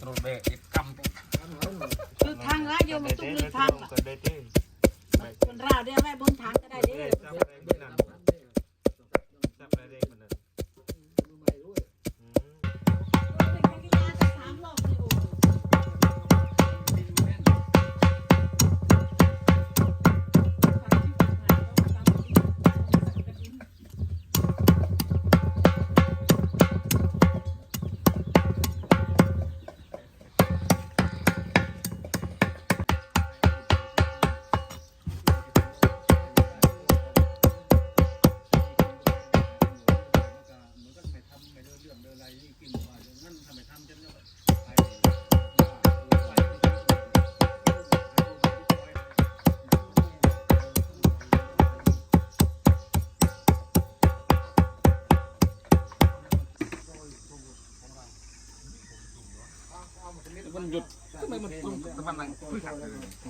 ตรเบะอิดกำคือทางละโยมมันต้องลึกทางละก็ได้ที่คนราวเดียวแม่บนทางก็ได้เด้ได้ มันหยุดทำไมมันมันมันนั่งคุยกัน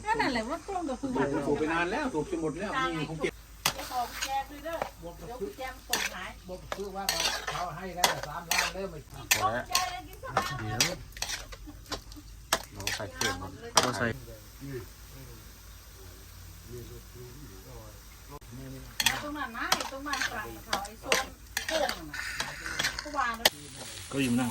ก็นั่นแหละว่าตรงกับคือบัตรสูบไปนานแล้วสูบจนหมดแล้วนี่ผมเก็บจะขอแจกเลยเด้อเดี๋ยวแจมตกหายบอกคือว่าเขาให้แล้วสามล้านเริ่มไปตกใจเลยกินสักเดี๋ยวเราใส่เครื่องมันเราใส่ก็ยิ้มนั่ง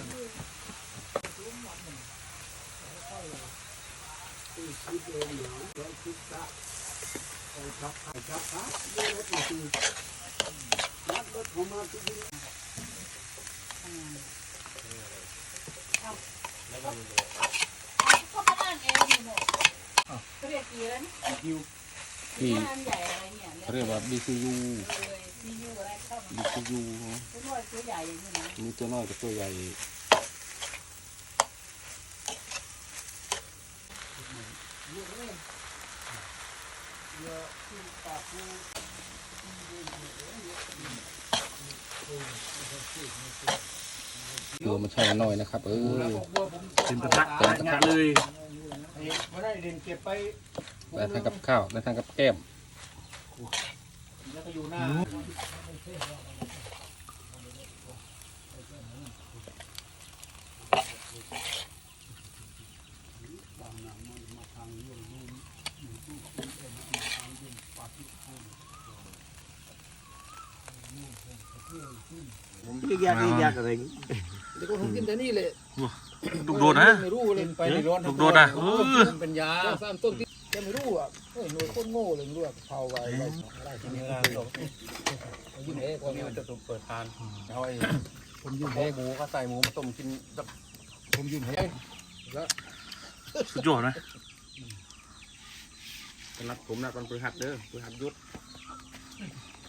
นั้นนะตรงนั้นกลางเขาไอ้โซนโค้งน่ะก็วางแล้วก็ยิ้มนั่งเขาก็นั่งเองนี่หมดเขาเรียกกี่แล้วนี่ที่อันใหญ่อะไรเนี่ย เขาเรียกว่า BCU ซียูอะไรเข้ามา BCU ตัวน้อยตัวใหญ่อย่างนี้นะ มีตัวน้อยกับตัวใหญ่ ตัวมันใช่น้อยนะครับ เออเป็นกระทะกระทะเลยไม่ได้เด่นเก็บไปได้ทางกับข้าวได้ทางกับแก้มแล้วก็อยู่หน้า ยากยากอะไรเดี๋ยวผมกินแต่นี่เลยลูกโดดนะ ไม่รู้เลยไปในร้อนลูกโดดนะเออ มันเป็นยาสามต้นที่แกไม่รู้อะเฮ้ยหน่วยโคตรโง่เลยไม่รู้อะเผาไว้ไว้ได้ทีนี้ยิ่งเอ๊ะคนนี้มันจะถูกเปิดทานเอาไอ้ผมยิ่งเอ๊ะหมูก็ใส่หมูมาต้มกินแบบผมยิ่งเอ๊ะสุดยอดนะนัดผมนัดวันพฤหัสเด้อพฤหัสยุด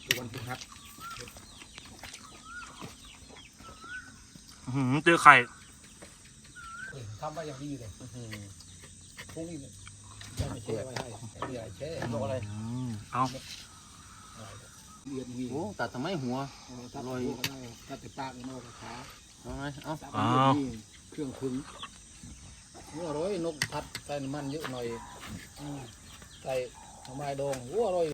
ทุกวันพฤหัส อื้อหือเจอไข่ทำไว้อย่างดีเลยพรุ่งนี้เลยจะไม่แช่ไว้ให้ไอ้เดี๋ยวแช่บอกอะไรอืมเอาเรียนมีโอ้ตัดทำไมหัวตัดหัวก็ได้ตัดแต่ปากนอกขาเอาไงเอาตัดมีเครื่องพึงหัวร้อยนกพัดใส่น้ำมันเยอะหน่อยใส่หน่อไม้ดองหัวร้อย